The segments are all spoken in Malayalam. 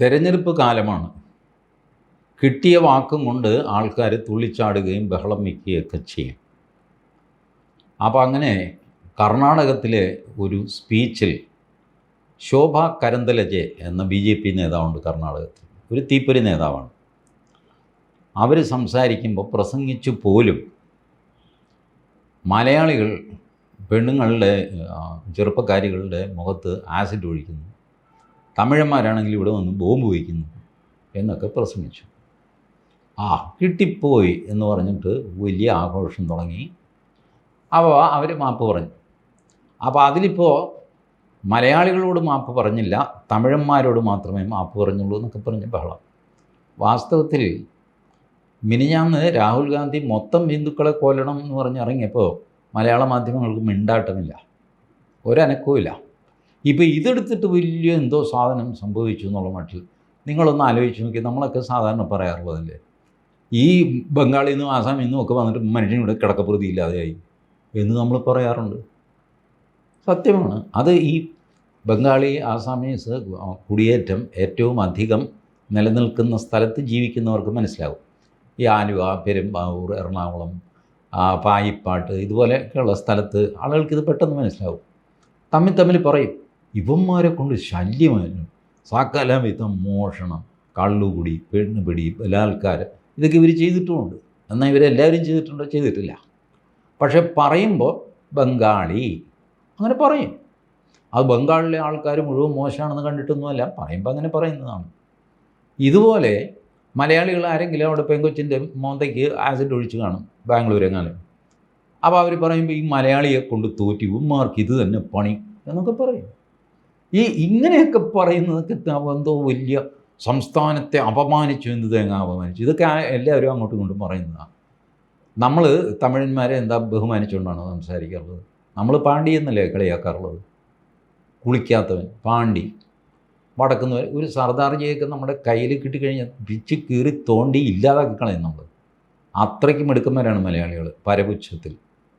തെരഞ്ഞെടുപ്പ് കാലമാണ്. കിട്ടിയ വാക്കും കൊണ്ട് ആൾക്കാർ തുള്ളിച്ചാടുകയും ബഹളം വയ്ക്കുകയൊക്കെ ചെയ്യും. അപ്പോൾ അങ്ങനെ കർണാടകത്തിലെ ഒരു സ്പീച്ചിൽ ശോഭ കരന്തലജെ എന്ന ബി ജെ പി നേതാവുണ്ട് കർണാടകത്തിൽ. ഒരു തീപ്പൊരി നേതാവാണ്. അവർ സംസാരിക്കുമ്പോൾ പ്രസംഗിച്ചു പോലും മലയാളികൾ പെണ്ണുങ്ങളുടെ ചെറുപ്പക്കാരികളുടെ മുഖത്ത് ആസിഡ് ഒഴിക്കുന്നു. തമിഴന്മാരാണെങ്കിൽ ഇവിടെ വന്ന് ബോംബ് വയ്ക്കുന്നു എന്നൊക്കെ പ്രസംഗിച്ചു. ആ കിട്ടിപ്പോയി എന്ന് പറഞ്ഞിട്ട് വലിയ ആഘോഷം തുടങ്ങി. അപ്പോൾ അവർ മാപ്പ് പറഞ്ഞു. അപ്പോൾ അതിലിപ്പോൾ മലയാളികളോട് മാപ്പ് പറഞ്ഞില്ല തമിഴന്മാരോട് മാത്രമേ മാപ്പ് പറഞ്ഞുള്ളൂ എന്നൊക്കെ പറഞ്ഞ് ബഹളം. വാസ്തവത്തിൽ മിനിഞ്ഞാന്ന് രാഹുൽ ഗാന്ധി മൊത്തം ഹിന്ദുക്കളെ കൊല്ലണം എന്ന് പറഞ്ഞ് ഇറങ്ങിയപ്പോൾ മലയാള മാധ്യമങ്ങൾക്ക് മിണ്ടാട്ടമില്ല ഒരനക്കവുമില്ല. ഇപ്പോൾ ഇതെടുത്തിട്ട് വലിയ എന്തോ സാധനം സംഭവിച്ചു എന്നുള്ള മട്ടിൽ നിങ്ങളൊന്ന് ആലോചിച്ച് നോക്കി നമ്മളൊക്കെ സാധാരണ പറയാറുള്ളതല്ലേ? ഈ ബംഗാളിൽ നിന്നും ആസാമിൽ നിന്നും ഒക്കെ വന്നിട്ട് മനുഷ്യനിവിടെ കിടക്കപ്രതി ഇല്ലാതെയായി എന്ന് നമ്മൾ പറയാറുണ്ട്. സത്യമാണ്. അത് ഈ ബംഗാളി ആസാമീസ് കുടിയേറ്റം ഏറ്റവും അധികം നിലനിൽക്കുന്ന സ്ഥലത്ത് ജീവിക്കുന്നവർക്ക് മനസ്സിലാവും. ഈ ആലുവ പെരുമ്പാവൂർ എറണാകുളം പായിപ്പാട്ട് ഇതുപോലെയൊക്കെയുള്ള സ്ഥലത്ത് ആളുകൾക്ക് ഇത് പെട്ടെന്ന് മനസ്സിലാവും. തമ്മിൽ തമ്മിൽ പറയും. ഇവന്മാരെ കൊണ്ട് ശല്യമായിരുന്നു. സാക്കാലാം വിധം മോഷണം കള്ളുകുടി പെണ്ണുപിടി ബലാത്കാരം ഇതൊക്കെ ഇവർ ചെയ്തിട്ടുമുണ്ട് എന്നാൽ ഇവരെല്ലാവരും ചെയ്തിട്ടുണ്ടോ? ചെയ്തിട്ടില്ല. പക്ഷെ പറയുമ്പോൾ ബംഗാളി അങ്ങനെ പറയും. അത് ബംഗാളിലെ ആൾക്കാർ മുഴുവൻ മോശമാണെന്ന് കണ്ടിട്ടൊന്നുമല്ല പറയുമ്പോൾ അങ്ങനെ പറയുന്നതാണ്. ഇതുപോലെ മലയാളികൾ ആരെങ്കിലും അവിടെ പെങ്കൊച്ചിന്റെ മോന്തയ്ക്ക് ആസിഡ് ഒഴിച്ച് കാണും ബാംഗ്ലൂർ എങ്ങാനും അപ്പോൾ അവർ പറയുമ്പോൾ ഈ മലയാളിയെ കൊണ്ട് തോറ്റി ഉമ്മാർക്ക് ഇത് തന്നെ പണി എന്നൊക്കെ പറയും. ഈ ഇങ്ങനെയൊക്കെ പറയുന്നതൊക്കെ എന്തോ വലിയ സംസ്ഥാനത്തെ അപമാനിച്ചു എന്ത് തേങ്ങ അപമാനിച്ചു. ഇതൊക്കെ എല്ലാവരും അങ്ങോട്ടും ഇങ്ങോട്ടും പറയുന്നതാണ് നമ്മൾ തമിഴന്മാരെ എന്താ ബഹുമാനിച്ചുകൊണ്ടാണ് സംസാരിക്കാറുള്ളത്? നമ്മൾ പാണ്ടി എന്നല്ലേ കളിയാക്കാറുള്ളത്? കുളിക്കാത്തവൻ പാണ്ടി വടക്കുന്നവൻ ഒരു സർദാർജിയൊക്കെ നമ്മുടെ കയ്യിൽ കിട്ടിക്കഴിഞ്ഞാൽ പിച്ച് കീറി തോണ്ടി ഇല്ലാതാക്കി കളയും നമ്മൾ അത്രയ്ക്കും എടുക്കുന്നവരാണ് മലയാളികൾ പരപുച്ഛത്തിൽ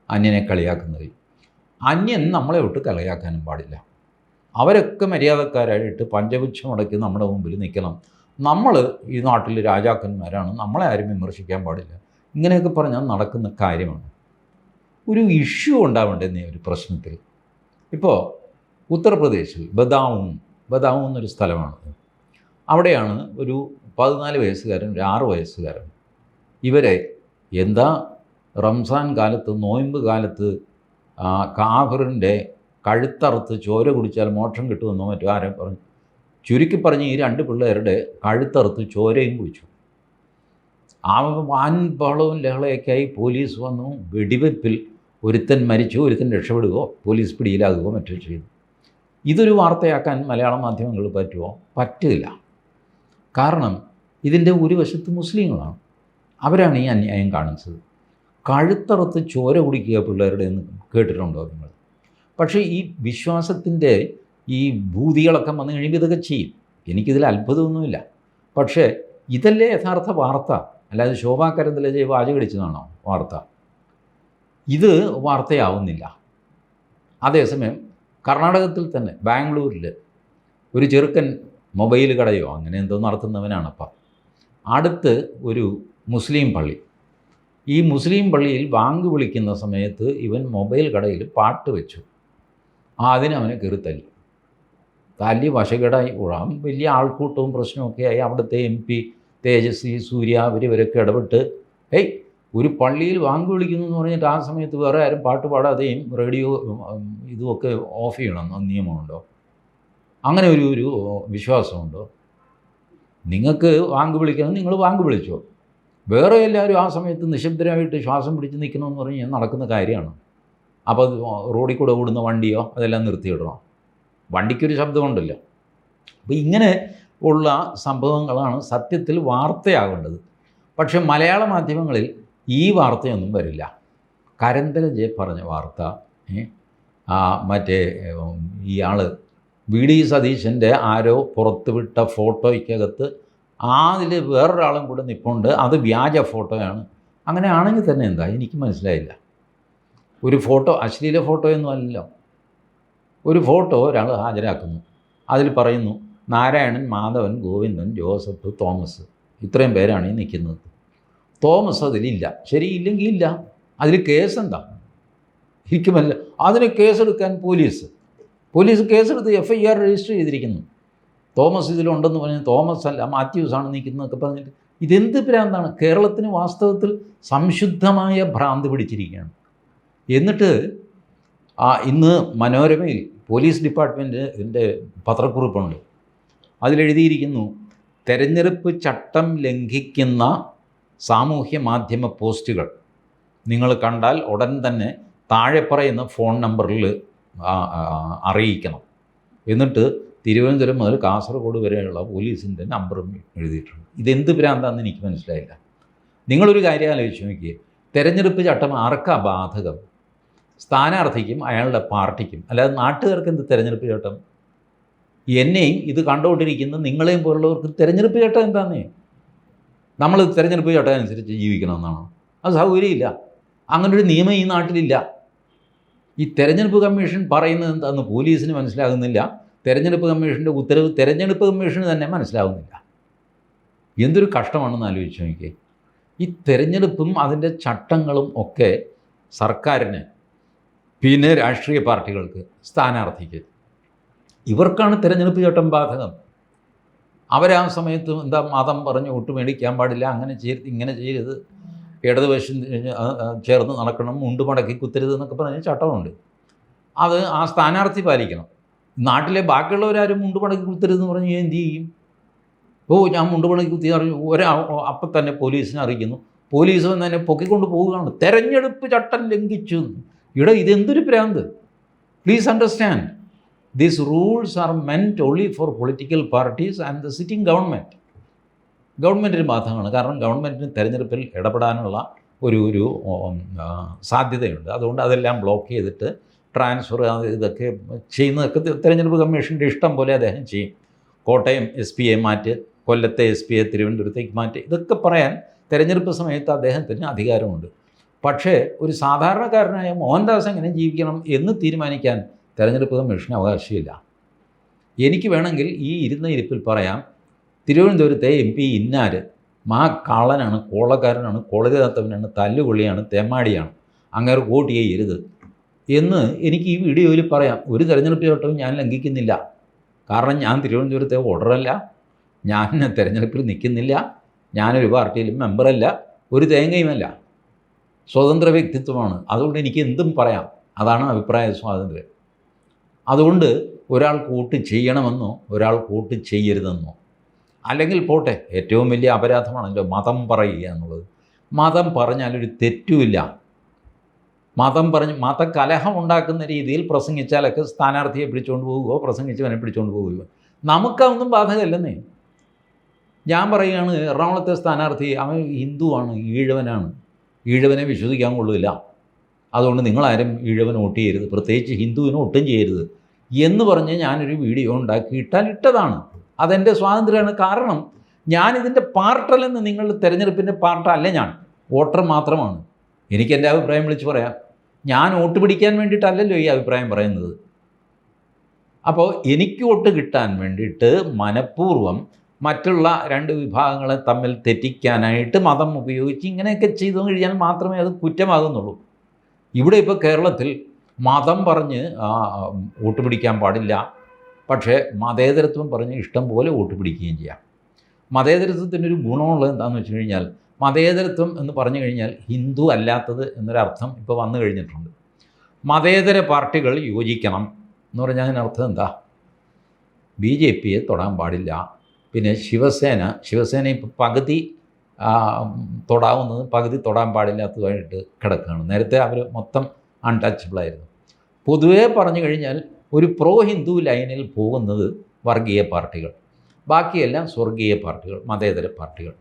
അന്യനെ കളിയാക്കുന്നവർ അന്യൻ നമ്മളെ വിട്ട് കളിയാക്കാനും പാടില്ല. അവരൊക്കെ മര്യാദക്കാരായിട്ട് പഞ്ചപുച്ഛം മുടക്കി നമ്മുടെ മുമ്പിൽ നിൽക്കണം. നമ്മൾ ഈ നാട്ടിൽ രാജാക്കന്മാരാണ്. നമ്മളെ ആരും വിമർശിക്കാൻ പാടില്ല. ഇങ്ങനെയൊക്കെ പറഞ്ഞാൽ നടക്കുന്ന കാര്യമാണ്. ഒരു ഇഷ്യൂ ഉണ്ടാവേണ്ടതെന്നേ ഒരു പ്രശ്നത്തിൽ? ഇപ്പോൾ ഉത്തർപ്രദേശിൽ ബദാവും ബദാവും എന്നൊരു സ്ഥലമാണ് അവിടെയാണ് ഒരു പതിനാല് വയസ്സുകാരൻ ഒരു ആറ് വയസ്സുകാരൻ. ഇവരെ എന്താ റംസാൻ കാലത്ത് നോയമ്പ് കാലത്ത് ആ, കാഫിറിന്റെ കഴുത്തറുത്ത് ചോര കുടിച്ചാൽ മോക്ഷം കിട്ടുമെന്നോ മറ്റോ ആരും പറഞ്ഞു. ചുരുക്കി പറഞ്ഞ് ഈ രണ്ട് പിള്ളേരുടെ കഴുത്തറുത്ത് ചോരയും കുടിച്ചു. ആ വാൻ ബഹളവും ലഹളയൊക്കെയായി പോലീസ് വന്നു. വെടിവെപ്പിൽ ഒരുത്തൻ മരിച്ചു ഒരുത്തൻ രക്ഷപ്പെടുകയോ പോലീസ് പിടിയിലാകുകയോ മറ്റോ ചെയ്തു. ഇതൊരു വാർത്തയാക്കാൻ മലയാള മാധ്യമങ്ങൾ പറ്റുമോ? പറ്റില്ല. കാരണം ഇതിന്റെ ഒരു വശത്ത് മുസ്ലിങ്ങളാണ്. അവരാണ് ഈ അന്യായം കാണിച്ചത് കഴുത്തറുത്ത് ചോര കുടിക്കുക പിള്ളേരുടെ എന്ന് കേട്ടിട്ടുണ്ടോ നിങ്ങൾ? പക്ഷേ ഈ വിശ്വാസത്തിന്റെ ഈ ഭൂതികളൊക്കെ വന്നു കഴിയുമ്പോൾ ഇതൊക്കെ ചെയ്യും. എനിക്കിതിൽ അത്ഭുതമൊന്നുമില്ല. പക്ഷേ ഇതല്ലേ യഥാർത്ഥ വാർത്ത? അല്ലാതെ ശോഭാ കരന്തലജയെ വാചകടിച്ചതാണോ വാർത്ത? ഇത് വാർത്തയാവുന്നില്ല. അതേസമയം കർണാടകത്തിൽ തന്നെ ബാംഗ്ലൂരിൽ ഒരു ചെറുക്കൻ മൊബൈൽ കടയോ അങ്ങനെ എന്തോ നടത്തുന്നവനാണപ്പം. അടുത്ത് ഒരു മുസ്ലിം പള്ളി. ഈ മുസ്ലിം പള്ളിയിൽ ബാങ്ക് വിളിക്കുന്ന സമയത്ത് ഇവൻ മൊബൈൽ കടയിൽ പാട്ട് വെച്ചു. അതിന് അവനെ കയറി തല്ലി. തല്ലി വശകേടായി ഉഴാം വലിയ ആൾക്കൂട്ടവും പ്രശ്നമൊക്കെ ആയി അവിടുത്തെ എം പി തേജസ്വി സൂര്യ അവർ ഇവരൊക്കെ ഇടപെട്ട് ഏയ് ഒരു പള്ളിയിൽ വാങ്ങി വിളിക്കുന്നു എന്ന് പറഞ്ഞിട്ട് ആ സമയത്ത് വേറെ ആരും പാട്ട് പാടാതെയും റേഡിയോ ഇതുമൊക്കെ ഓഫ് ചെയ്യണം. നിയമമുണ്ടോ? അങ്ങനെ ഒരു ഒരു വിശ്വാസമുണ്ടോ? നിങ്ങൾക്ക് വാങ്ങി വിളിക്കണം നിങ്ങൾ വാങ്ങി വിളിച്ചോ. വേറെ എല്ലാവരും ആ സമയത്ത് നിശബ്ദരായിട്ട് ശ്വാസം പിടിച്ച് നിൽക്കണമെന്ന് പറഞ്ഞ് നടക്കുന്ന കാര്യമാണ്. അപ്പോൾ റോഡിൽ കൂടെ ഓടുന്ന വണ്ടിയോ അതെല്ലാം നിർത്തിയിടണം. വണ്ടിക്കൊരു ശബ്ദമുണ്ടല്ലോ. അപ്പോൾ ഇങ്ങനെ ഉള്ള സംഭവങ്ങളാണ് സത്യത്തിൽ വാർത്തയാകേണ്ടത്. പക്ഷേ മലയാള മാധ്യമങ്ങളിൽ ഈ വാർത്തയൊന്നും വരില്ല. കരന്തല ജെ പറഞ്ഞ വാർത്ത ആ മറ്റേ ഇയാൾ വി ഡി സതീശന്റെ ആരോ പുറത്തുവിട്ട ഫോട്ടോയ്ക്കകത്ത് അതിൽ വേറൊരാളും കൂടെ നിൽപ്പുണ്ട് അത് വ്യാജ ഫോട്ടോയാണ്. അങ്ങനെ ആണെങ്കിൽ തന്നെ എന്താ? എനിക്ക് മനസ്സിലായില്ല. ഒരു ഫോട്ടോ അശ്ലീല ഫോട്ടോയൊന്നും അല്ലല്ലോ. ഒരു ഫോട്ടോ ഒരാൾ ഹാജരാക്കുന്നു. അതിൽ പറയുന്നു നാരായണൻ മാധവൻ ഗോവിന്ദൻ ജോസഫ് തോമസ്. ഇത്രയും പേരാണ് ഈ നിൽക്കുന്നത്. തോമസ് അതിലില്ല. ശരിയില്ലെങ്കിൽ ഇല്ല. അതിൽ കേസെന്താ? ഇരിക്കുമല്ല അതിന് കേസെടുക്കാൻ പോലീസ്. പോലീസ് കേസെടുത്ത് എഫ് ഐ ആർ രജിസ്റ്റർ ചെയ്തിരിക്കുന്നു. തോമസ് ഇതിലുണ്ടെന്ന് പറഞ്ഞ് തോമസ് അല്ല മാത്യൂസ് ആണ് നിൽക്കുന്നതൊക്കെ പറഞ്ഞിട്ട്. ഇതെന്ത് ഭ്രാന്താണ്? കേരളത്തിന് വാസ്തവത്തിൽ സംശുദ്ധമായ ഭ്രാന്ത് പിടിച്ചിരിക്കുകയാണ്. എന്നിട്ട് ആ ഇന്ന് മനോരമയിൽ പോലീസ് ഡിപ്പാർട്ട്മെന്റിന്റെ പത്രക്കുറിപ്പുണ്ട്. അതിലെഴുതിയിരിക്കുന്നു തെരഞ്ഞെടുപ്പ് ചട്ടം ലംഘിക്കുന്ന സാമൂഹ്യ മാധ്യമ പോസ്റ്റുകൾ. നിങ്ങൾ കണ്ടാൽ ഉടൻ തന്നെ താഴെ പറയുന്ന ഫോൺ നമ്പറിൽ അറിയിക്കണം. എന്നിട്ട് തിരുവനന്തപുരം മുതൽ കാസർഗോഡ് വരെയുള്ള പോലീസിന്റെ നമ്പറും എഴുതിയിട്ടുണ്ട്. ഇതെന്ത് ഭ്രാന്താണെന്ന് എനിക്ക് മനസ്സിലായില്ല. നിങ്ങളൊരു കാര്യം ആലോചിച്ച് നോക്കിയേ. തെരഞ്ഞെടുപ്പ് ചട്ടം ആർക്കാ ബാധകം? സ്ഥാനാർത്ഥിക്കും അയാളുടെ പാർട്ടിക്കും അല്ലാതെ നാട്ടുകാർക്ക് എന്ത് തിരഞ്ഞെടുപ്പ് ചേട്ടം എന്നെയും ഇത് കണ്ടുകൊണ്ടിരിക്കുന്ന നിങ്ങളെയും പോലുള്ളവർക്ക് തിരഞ്ഞെടുപ്പ് ചേട്ടം എന്താന്നേ? നമ്മൾ തിരഞ്ഞെടുപ്പ് ചേട്ടം അനുസരിച്ച് ജീവിക്കണമെന്നാണോ? അത് സൗകര്യമില്ല. അങ്ങനൊരു നിയമം ഈ നാട്ടിലില്ല. ഈ തെരഞ്ഞെടുപ്പ് കമ്മീഷൻ പറയുന്നത് എന്താണെന്ന് പോലീസിന് മനസ്സിലാകുന്നില്ല. തെരഞ്ഞെടുപ്പ് കമ്മീഷന്റെ ഉത്തരവ് തെരഞ്ഞെടുപ്പ് കമ്മീഷന് തന്നെ മനസ്സിലാകുന്നില്ല. എന്തൊരു കഷ്ടമാണെന്ന് ആലോചിച്ച് നോക്കിയേ. ഈ തെരഞ്ഞെടുപ്പും അതിന്റെ ചട്ടങ്ങളും ഒക്കെ സർക്കാരിന് പിന്നെ രാഷ്ട്രീയ പാർട്ടികൾക്ക് സ്ഥാനാർത്ഥിക്ക്. ഇവർക്കാണ് തിരഞ്ഞെടുപ്പ് ചട്ടം ബാധകം. അവരാ സമയത്ത് എന്താ മതം പറഞ്ഞ് വോട്ട് മേടിക്കാൻ പാടില്ല അങ്ങനെ ചെയ്യരുത് ഇങ്ങനെ ആ, ആ, ചേർന്ന് നടക്കണം മുണ്ട് മടക്കി കുത്തരുത് എന്നൊക്കെ പറഞ്ഞ ചട്ടമുണ്ട്. അത് ആ സ്ഥാനാർത്ഥി പാലിക്കണം. നാട്ടിലെ ബാക്കിയുള്ളവരാരും മുണ്ട് മടക്കി കുത്തരുതെന്ന് പറഞ്ഞ് എന്ത് ചെയ്യും? ഓ ഞാൻ മുണ്ട് മടക്കി കുത്തി അറിഞ്ഞു ഒരാ അപ്പം തന്നെ പോലീസിനെ അറിയിക്കുന്നു. പോലീസ് വന്ന് തന്നെ പൊക്കിക്കൊണ്ട് പോവുകയാണ്. തെരഞ്ഞെടുപ്പ് ചട്ടം ലംഘിച്ചു ഇവിടെ ഇതെന്തൊരു പ്രാന്ത്? Please understand these rules are meant only for political parties and the sitting government ഗവൺമെന്റിന് ബാധകമാണ്. കാരണം ഗവൺമെന്റിന് തിരഞ്ഞെടുപ്പിൽ ഇടപെടാനുള്ള ഒരു ഒരു സാധ്യതയുണ്ട്. അതുകൊണ്ട് അതെല്ലാം ബ്ലോക്ക് ചെയ്തിട്ട് ട്രാൻസ്ഫർ ഇതൊക്കെ ചെയ്യുന്നതൊക്കെ തിരഞ്ഞെടുപ്പ് കമ്മീഷന്റെ ഇഷ്ടം പോലെ അദ്ദേഹം ചെയ്യും. കോട്ടയം എസ് പി എ മാറ്റ് കൊല്ലത്തെ എസ് പി എ തിരുവനന്തപുരത്തേക്ക് മാറ്റി. ഇതൊക്കെ പറയാൻ തിരഞ്ഞെടുപ്പ് സമയത്ത് അദ്ദേഹത്തിന് അധികാരമുണ്ട്. പക്ഷേ ഒരു സാധാരണക്കാരനായ മോഹൻദാസ് എങ്ങനെ ജീവിക്കണം എന്ന് തീരുമാനിക്കാൻ തെരഞ്ഞെടുപ്പ് കമ്മീഷന് അവകാശമില്ല. എനിക്ക് വേണമെങ്കിൽ ഈ ഇരുന്ന ഇരിപ്പിൽ പറയാം തിരുവനന്തപുരത്തെ എം പി ഇന്നാര് മാ കാളനാണ് കോളക്കാരനാണ് കോളരിതാത്തവനാണ് തല്ലുകൊള്ളിയാണ് തെമ്മാടിയാണ് അങ്ങേർ വോട്ട് ചെയ്യരുത് എന്ന് എനിക്ക് ഈ വീഡിയോയിൽ പറയാം. ഒരു തെരഞ്ഞെടുപ്പ് ചട്ടവും ഞാൻ ലംഘിക്കുന്നില്ല. കാരണം ഞാൻ തിരുവനന്തപുരത്തെ വോട്ടറല്ല ഞാൻ തിരഞ്ഞെടുപ്പിൽ നിൽക്കുന്നില്ല ഞാനൊരു പാർട്ടിയിലും മെമ്പറല്ല ഒരു തേങ്ങയുമല്ല. സ്വതന്ത്ര വ്യക്തിത്വമാണ് അതുകൊണ്ട് എനിക്ക് എന്തും പറയാം. അതാണ് അഭിപ്രായ സ്വാതന്ത്ര്യം. അതുകൊണ്ട് ഒരാൾ കൂട്ട് ചെയ്യണമെന്നോ ഒരാൾ കൂട്ട് ചെയ്യരുതെന്നോ അല്ലെങ്കിൽ പോട്ടെ ഏറ്റവും വലിയ അപരാധമാണല്ലോ മതം പറയുക എന്നുള്ളത്. മതം പറഞ്ഞാലൊരു തെറ്റുമില്ല. മതം പറഞ്ഞ് മതകലഹം ഉണ്ടാക്കുന്ന രീതിയിൽ പ്രസംഗിച്ചാലൊക്കെ സ്ഥാനാർത്ഥിയെ പിടിച്ചുകൊണ്ട് പോവുകയോ പ്രസംഗിച്ചവനെ പിടിച്ചുകൊണ്ട് പോവുകയോ നമുക്കതൊന്നും ബാധകമല്ലെന്നേ. ഞാൻ പറയുകയാണ് എറണാകുളത്തെ സ്ഥാനാർത്ഥി അവൻ ഹിന്ദുവാണ് ഈഴവനാണ്. ഈഴവനെ വിശ്വസിക്കാൻ കൊള്ളില്ല അതുകൊണ്ട് നിങ്ങളാരും ഈഴവൻ വോട്ട് ചെയ്യരുത്. പ്രത്യേകിച്ച് ഹിന്ദുവിനെ ഒട്ടും ചെയ്യരുത്. എന്ന് പറഞ്ഞ് ഞാനൊരു വീഡിയോ ഉണ്ടാക്കി ഇട്ടാൽ ഇട്ടതാണ്. അതെന്റെ സ്വാതന്ത്ര്യമാണ് കാരണം ഞാനിതിന്റെ പാർട്ടല്ലെന്ന് നിങ്ങൾ തിരഞ്ഞെടുപ്പിന്റെ പാർട്ടല്ല ഞാൻ. വോട്ടർ മാത്രമാണ്. എനിക്ക് എന്റെ അഭിപ്രായം വിളിച്ച് പറയാം. ഞാൻ വോട്ട് പിടിക്കാൻ വേണ്ടിയിട്ടല്ലല്ലോ ഈ അഭിപ്രായം പറയുന്നത്. അപ്പോൾ എനിക്ക് വോട്ട് കിട്ടാൻ വേണ്ടിയിട്ട് മനഃപൂർവം മറ്റുള്ള രണ്ട് വിഭാഗങ്ങളെ തമ്മിൽ തെറ്റിക്കാനായിട്ട് മതം ഉപയോഗിച്ച് ഇങ്ങനെയൊക്കെ ചെയ്തു കഴിഞ്ഞാൽ മാത്രമേ അത് കുറ്റമാകുന്നുള്ളൂ. ഇവിടെ ഇപ്പോൾ കേരളത്തിൽ മതം പറഞ്ഞ് വോട്ട് പിടിക്കാൻ പാടില്ല. പക്ഷേ മതേതരത്വം പറഞ്ഞ് ഇഷ്ടം പോലെ വോട്ട് പിടിക്കുകയും ചെയ്യാം. മതേതരത്വത്തിനൊരു ഗുണമുള്ളത് എന്താണെന്ന് വെച്ച് കഴിഞ്ഞാൽ മതേതരത്വം എന്ന് പറഞ്ഞു കഴിഞ്ഞാൽ ഹിന്ദു അല്ലാത്തത് എന്നൊരർത്ഥം ഇപ്പോൾ വന്നു കഴിഞ്ഞിട്ടുണ്ട്. മതേതര പാർട്ടികൾ യോജിക്കണം എന്ന് പറഞ്ഞാൽ അതിനർത്ഥം എന്താ? ബി ജെ പിയെ തൊടാൻ പാടില്ല. പിന്നെ ശിവസേന ശിവസേന ഇപ്പോൾ പകുതി തൊടാവുന്നത് പകുതി തൊടാൻ പാടില്ലാത്തതായിട്ട് കിടക്കുകയാണ്. നേരത്തെ അവർ മൊത്തം അൺടച്ചബിളായിരുന്നു പൊതുവേ പറഞ്ഞു കഴിഞ്ഞാൽ ഒരു പ്രോ ഹിന്ദു ലൈനിൽ പോകുന്നത് വർഗീയ പാർട്ടികൾ ബാക്കിയെല്ലാം സ്വർഗീയ പാർട്ടികൾ മതേതര പാർട്ടികൾ.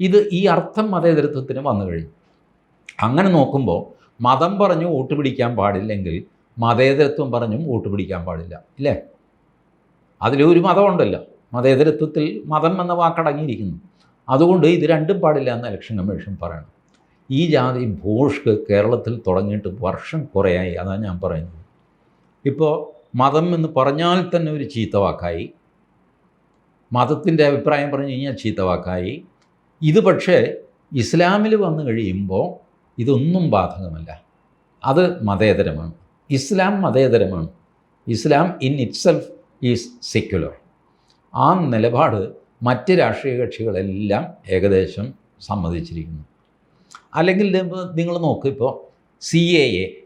ഇത് ഈ അർത്ഥം മതേതരത്വത്തിന് വന്നു കഴിഞ്ഞു. അങ്ങനെ നോക്കുമ്പോൾ മതം പറഞ്ഞു വോട്ട് പിടിക്കാൻ പാടില്ലെങ്കിൽ മതേതരത്വം പറഞ്ഞും വോട്ട് പിടിക്കാൻ പാടില്ല ഇല്ലേ? അതിലൊരു മതമുണ്ടല്ലോ. മതേതരത്വത്തിൽ മതം എന്ന വാക്കടങ്ങിയിരിക്കുന്നു. അതുകൊണ്ട് ഇത് രണ്ടും പാടില്ല എന്ന് ഇലക്ഷൻ കമ്മീഷൻ പറയണം. ഈ ജാതി ഭോഷ്ക്ക് കേരളത്തിൽ തുടങ്ങിയിട്ട് വർഷം കുറേയായി അതാണ് ഞാൻ പറയുന്നത്. ഇപ്പോൾ മതം എന്ന് പറഞ്ഞാൽ തന്നെ ഒരു ചീത്ത വാക്കായി. മതത്തിന്റെ അഭിപ്രായം പറഞ്ഞു കഴിഞ്ഞാൽ ചീത്തവാക്കായി ഇത് പക്ഷേ ഇസ്ലാമിൽ വന്നു കഴിയുമ്പോൾ ഇതൊന്നും ബാധകമല്ല. അത് മതേതരമാണ്. ഇസ്ലാം മതേതരമാണ്. Islam in itself is secular ആ നിലപാട് മറ്റ് രാഷ്ട്രീയ കക്ഷികളെല്ലാം ഏകദേശം സമ്മതിച്ചിരിക്കുന്നു. അല്ലെങ്കിൽ നിങ്ങൾ നോക്ക് ഇപ്പോൾ സി എ എ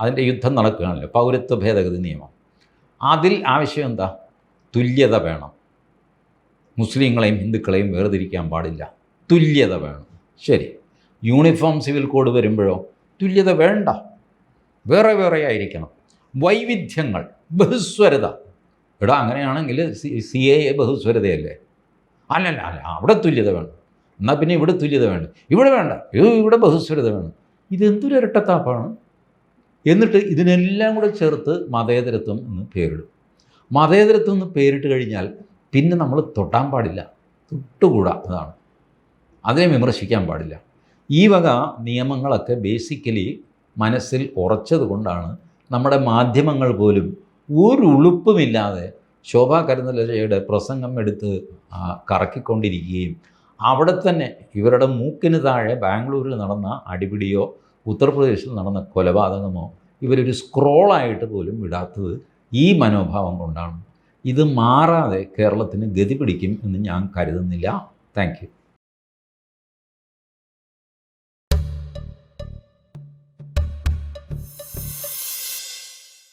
അതിന്റെ യുദ്ധം നടക്കുകയാണല്ലോ പൗരത്വ ഭേദഗതി നിയമം. അതിൽ ആവശ്യം എന്താ തുല്യത വേണം. മുസ്ലിങ്ങളെയും ഹിന്ദുക്കളെയും വേർതിരിക്കാൻ പാടില്ല. തുല്യത വേണം. ശരി. യൂണിഫോം സിവിൽ കോഡ് വരുമ്പോഴോ? തുല്യത വേണ്ട. വേറെ വേറെ ആയിരിക്കണം. വൈവിധ്യങ്ങൾ ബഹുസ്വരത എടാ അങ്ങനെയാണെങ്കിൽ സി എ ബഹുസ്വരതയല്ലേ? അല്ലല്ല അല്ല അവിടെ തുല്യത വേണം. എന്നാൽ പിന്നെ ഇവിടെ തുല്യത വേണ്ട. ഇവിടെ വേണ്ട ഇവിടെ ബഹുസ്വരത വേണം. ഇതെന്തൊരു ഇരട്ടത്താപ്പാണ്? എന്നിട്ട് ഇതിനെല്ലാം കൂടെ ചേർത്ത് മതേതരത്വം എന്ന് പേരിടും. മതേതരത്വം എന്ന് പേരിട്ട് കഴിഞ്ഞാൽ പിന്നെ നമ്മൾ തൊട്ടാൻ പാടില്ല. തൊട്ടുകൂടാ അതാണ്. അതിനെ വിമർശിക്കാൻ പാടില്ല. ഈ വക നിയമങ്ങളൊക്കെ ബേസിക്കലി മനസ്സിൽ ഉറച്ചത് കൊണ്ടാണ് നമ്മുടെ മാധ്യമങ്ങൾ പോലും ഒരു ഉളുപ്പുമില്ലാതെ ശോഭാ കരുന്നലയുടെ പ്രസംഗം എടുത്ത് കറക്കിക്കൊണ്ടിരിക്കുകയും അവിടെ തന്നെ ഇവരുടെ മൂക്കിന് താഴെ ബാംഗ്ലൂരിൽ നടന്ന അടിപിടിയോ ഉത്തർപ്രദേശിൽ നടന്ന കൊലപാതകമോ ഇവരൊരു സ്ക്രോളായിട്ട് പോലും വിടാത്തത് ഈ മനോഭാവം കൊണ്ടാണ്. ഇത് മാറാതെ കേരളത്തിന് ഗതി പിടിക്കും എന്ന് ഞാൻ കരുതുന്നില്ല. താങ്ക്